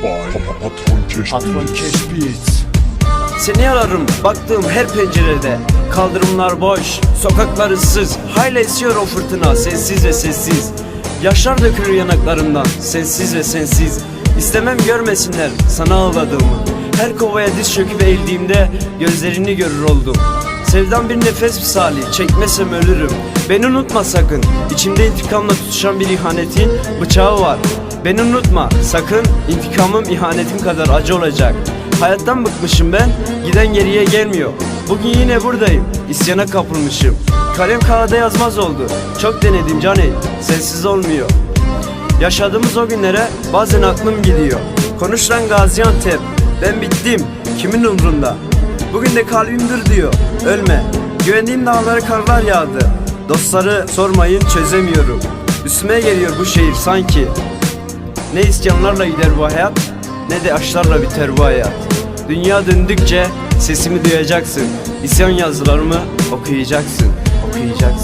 Patron keş Patron Beats Seni ararım baktığım her pencerede. Kaldırımlar boş, sokaklar ıssız. Hayla esiyor o fırtına sessiz ve sessiz. Yaşlar dökülür yanaklarımdan sessiz ve sensiz. İstemem görmesinler sana ağladığımı. Her kovaya diz çöküp eğildiğimde gözlerini görür oldum. Sevdan bir nefes misali çekmesem ölürüm. Beni unutma sakın. İçimde intikamla tutuşan bir ihanetin bıçağı var Beni unutma sakın intikamım ihanetim kadar acı olacak. Hayattan bıkmışım ben giden geriye gelmiyor. Bugün yine buradayım isyana kapılmışım. Kalem kağıda yazmaz oldu Çok denedim Cani sensiz olmuyor. Yaşadığımız o günlere bazen aklım gidiyor. Konuş lan Gaziantep Ben bittim kimin umrunda? Bugün de kalbim dur diyor Ölme. Güvendiğim dağlara karlar yağdı. Dostları sormayın çözemiyorum. Üstüme geliyor bu şehir sanki Ne isyanlarla gider bu hayat Ne de aşklarla biter bu hayat. Dünya döndükçe sesimi duyacaksın İsyan yazılarımı okuyacaksın Okuyacaksın